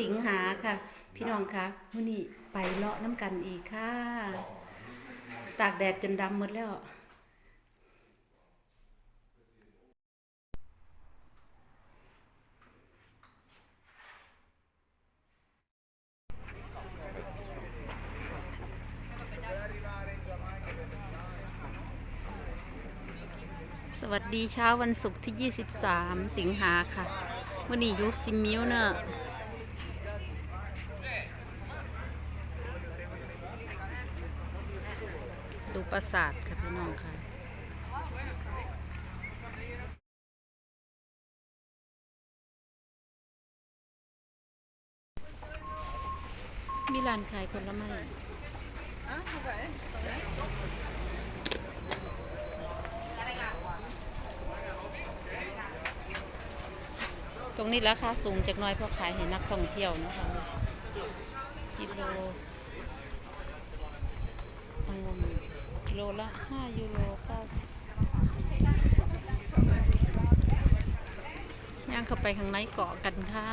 สิงหาค่ะ พี่น้องคะมื้อนี้ไปเลาะน้ำกันอีกค่ะ ตากแดดจนดำหมดแล้วสวัสดีเช้าวันศุกร์ที่ 23 สิงหาค่ะวันนี้อยุซิมิวเนอะ ดูปราสาทค่ะพี่น้องค่ะมีร้านขายผลไม้ตรงนี้ราคาสูงจากน้อยเพราะขายให้นักท่องเที่ยวนะคะกิโลองุ่นกิ โลละ5ยูโร90ย่างเข้าไปข้างในเกาะกันค่ะ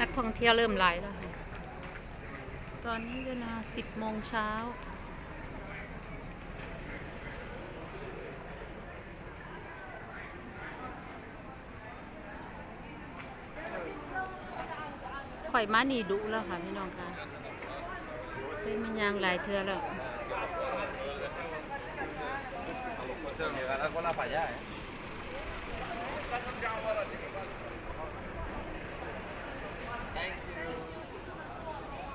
นักท่องเที่ยวเริ่มไลแล้วค่ะ ตอนนี้เวลา10โมงเช้า ข่อยมานี่ดุแล้วค่ะพี่น้องค่ะเคยมันยางหลายเทือแล้ว Pues me ganas con la para allá, ¿eh?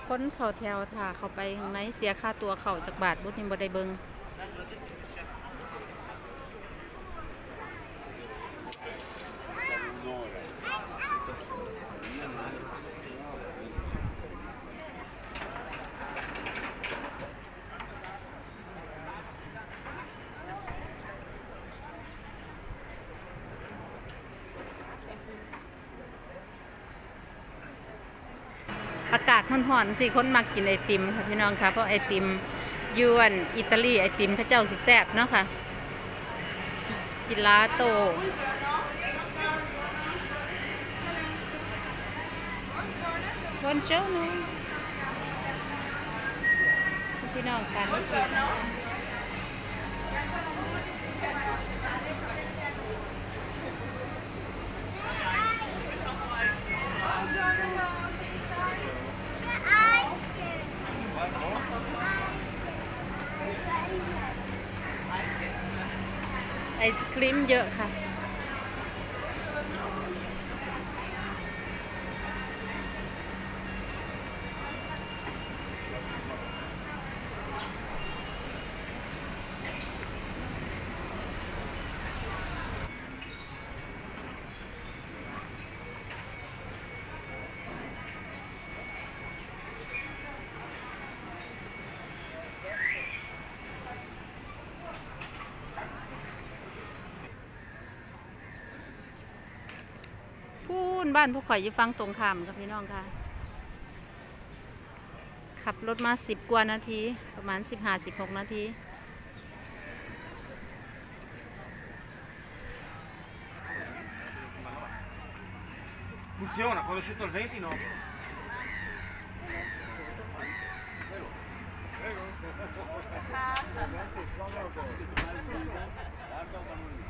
คนเขาแถวถ่าเขาไปข้างในเสียค่าตัวเขาจากบาทบุตรนี่บ่ได้เบิง อากาศร้อนๆสิคนมักกินไอติมค่ะพี่น้องค่ะเพราะไอติมยวนอิตาลีไอติมข้าเจ้าสิแซ่บเนาะค่ะกิลาโตบอนเจ้าเนาะพี่น้องค่ะนี่สิ ไอศครีมเยอะค่ะ พู นบ้านพวกข่อยอยู่ฟังตรงข้ามกับพี่น้องค่ะ ขับรถมาสิบกว่านาที ประมาณสิบห้าสิบหกนาที Funziona, quando è uscito il 20 no. Hi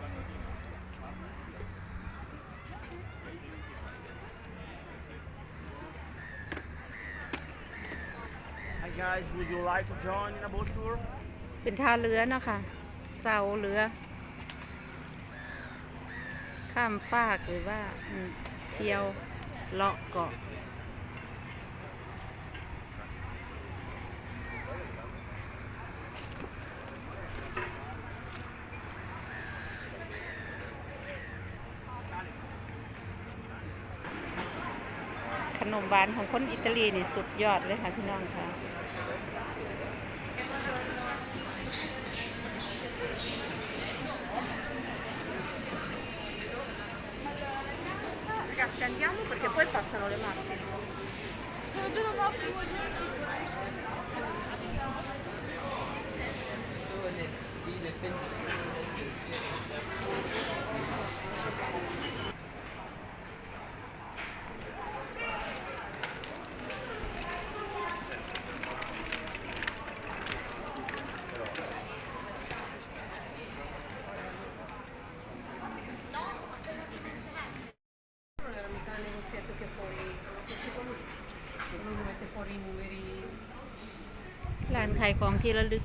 guys, would you like to join in a boat tour? เป็นท่าเรือนะคะเสาเรือ ข้ามฟากหรือว่าเที่ยวเลาะเกาะ ขนมหวานของคนอิตาลีนี่สุดยอดเลยค่ะพี่น้องค่ะ ร้านขายของที่ระลึก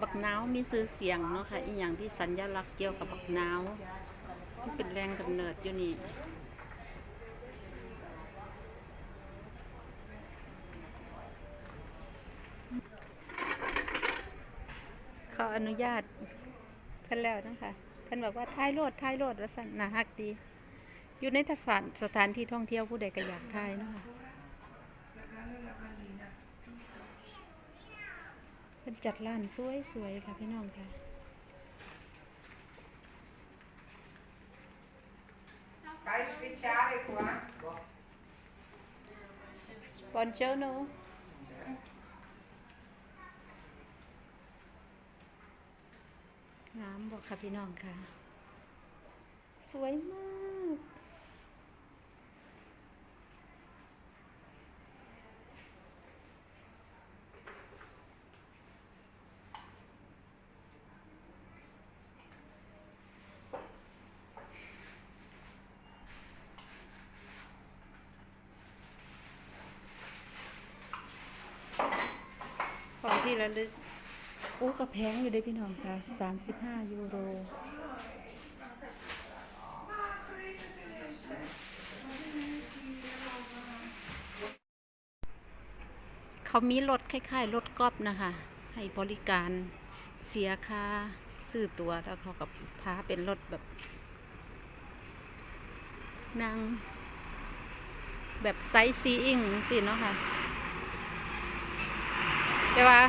บักนาวมีซื้อเสียงเนาะค่ะอีกอย่างที่สัญลักษณ์เกี่ยวกับบักนาวที่เป็นแรงกำเนิดอยู่นี่ ขออ นุญาตเพิ่นแล้วนะคะเพิ่นบอกว่าท้ายโลดท้ายโลดว่าสั่นน่าฮักดี อยู่ในสถานสถานที่ท่องเที่ยวผู้ใดก็อยากถ่ายเนาะคะเพิ่นจัดร้านสวยๆค่ะพี่น้องค่ะ Fai speciale qua. Buongiorno งามบอก ค่ะพี่น้องค่ะ สวยมาก ของที่ระลึก อ้ก็แพงอยู่เด้พี่น้องค่ะ35ยูโรเขามีรถคล้ายๆรถกอล์ฟนะคะ ให้บริการเสียค่าซื้อตัวแล้วเขากับพาเป็นรถแบบนั่งแบบไซส์ซีอิงสิเนาะค่ะแต่ว่า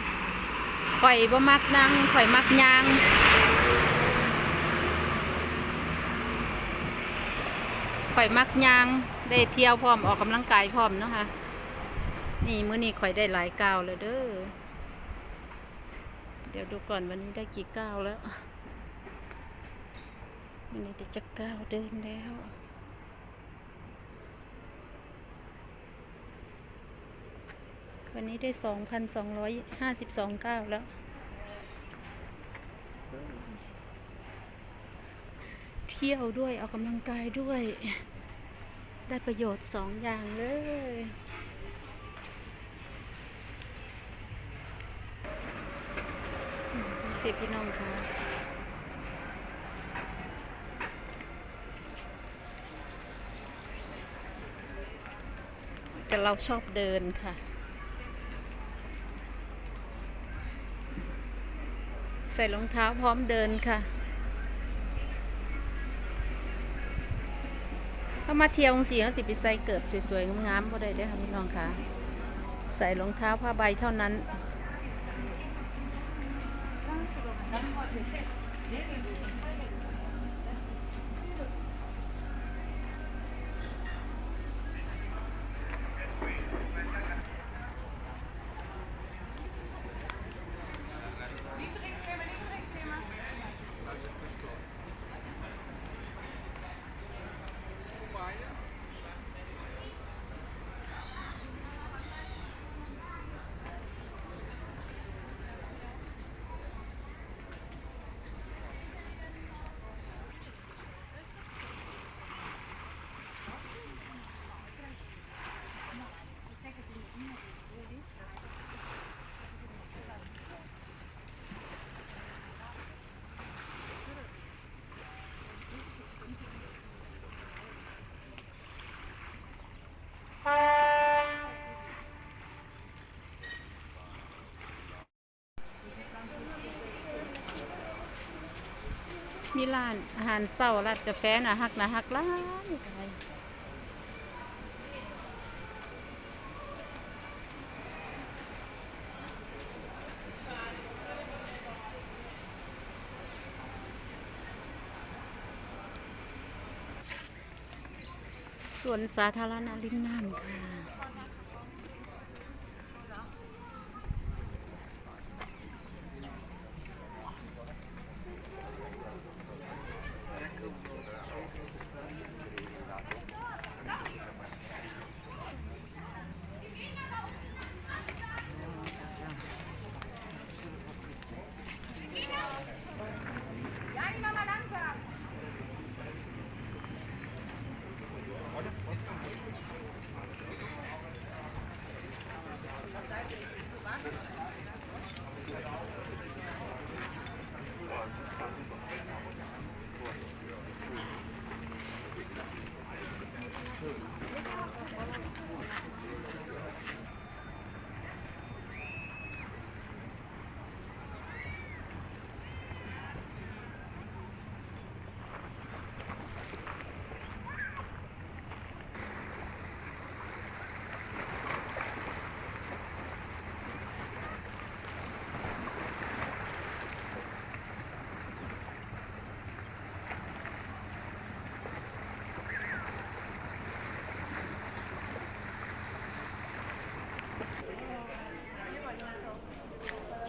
ข่อยบ่มักนั่งข่อยมักย่างข่อยมักย่างได้เที่ยวพร้อมออกกำลังกายพร้อมเนาะค่ะนี่มื้อนี้ข่อยได้หลายก้าวแล้วเด้อเดี๋ยวดูก่อนวันนี้ได้กี่ก้าวแล้ววันนี้ได้จะก้าวเดินแล้ว วันนี้ได้สองพันสองร้อยห้าสิบสองเก้าแล้ว เที่ยวด้วยออกกำลังกายด้วย ได้ประโยชน์สองอย่างเลยอืมดูสิพี่น้องค่ะแต่เราชอบเดินค่ะ ใส่รองเท้าพร้อมเดินค่ะถ้ามาเที่ยวองสีเขาสิไปใส่เกิบสวยๆงามๆก็ได้ด้วยค่ะพี่น้องค่ะ ใส่รองเท้าผ้าใบเท่านั้น มีร้านอาหารเศร้าร้านกาแฟนะฮักนะฮักร้านสวนสาธารณะลิ้นน้ำค่ะ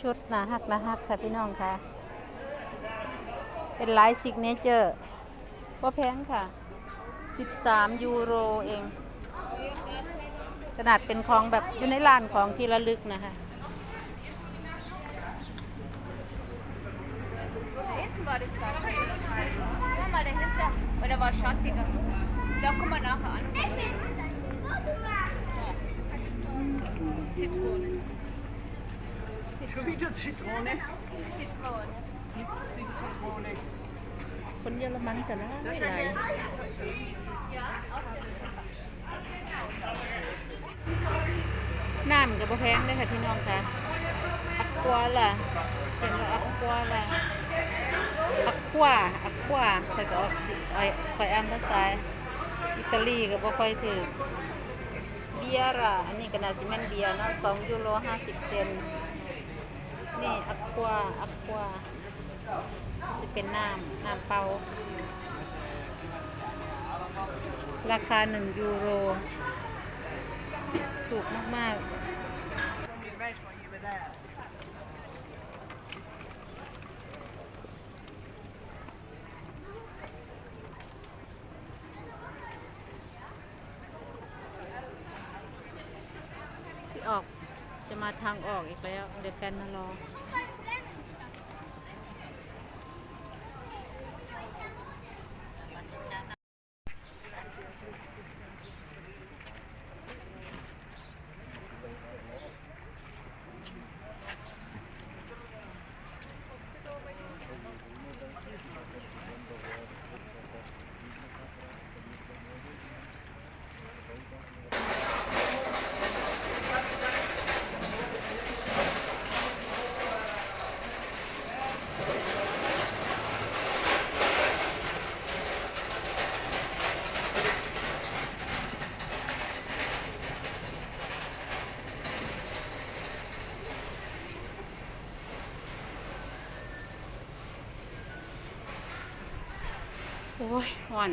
ชุดนาหักนาหักค่ะพี่น้องค่ะ เป็นลายซิกเนเจอร์ว่าแพงค่ะ 13 ยูโรเอง ขนาดเป็นของแบบอยู่ในร้านของที่ระลึกนะคะ Zitrone. Zitrone. Mit Zitrone. คนเยอรมันแต่ละหลายน้ำกับแพงเลยค่ะพี่น้องค่ะ อักกัวล่ะเห็นแล้วอักกัวล่ะ อักกัวอักกัวแต่ก็ออกสิไอ้คอยอ่านภาษาอิตาลีก็บ่ค่อยถือเบียร์อะอันนี้ก็น่าสิแม่นเบียร์เนาะ2ยูโร50เซนต์ นี่อักกัวอักกัวจะเป็นน้ำน้ำเปล่าราคา 1 ยูโร ถูกมากๆสิออก จะมาทางออกอีกแล้ว เดี๋ยวแฟนมารอ อ้ยห่อน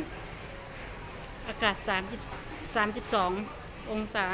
อากาศ30 32องศา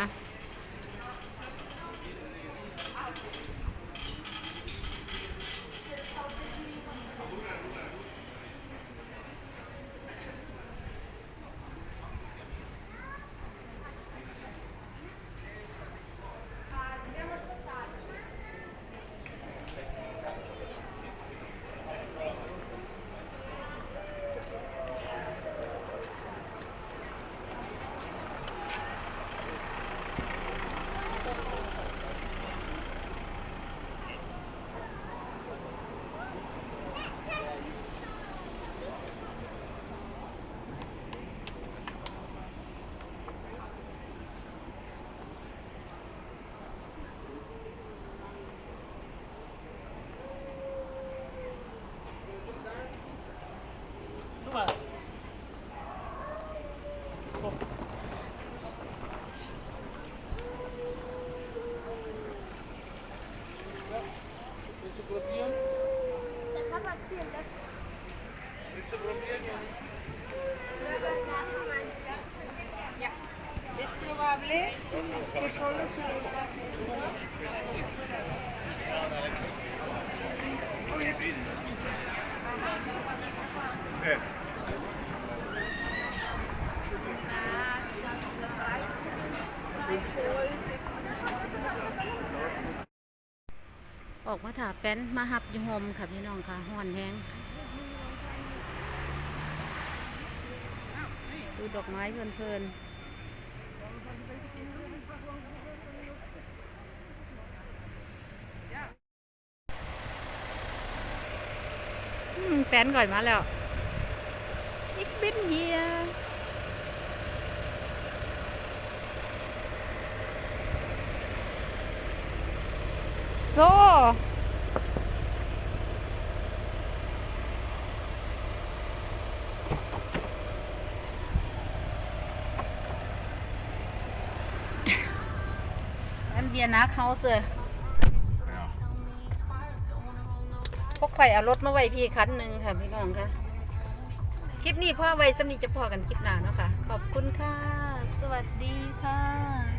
Es probable que solo se Eh. ออกมาถาแป้นมาหับยูโฮมค่ะพี่น้องค่ะห่อนแห้งดูดอกไม้เพลินๆอืมแฟนก่อยมาแล้ว อีกบินเฮีย ซอันเบียนักเฮาเสือพวกข่เอารถมาไว้พี่คันหนึ่งค่ะพี่น้องค่ะ คลิปนี้พ่อไว้สำนีจะพอกันคลิปหน้าเนาะค่ะ ขอบคุณค่ะ สวัสดีค่ะ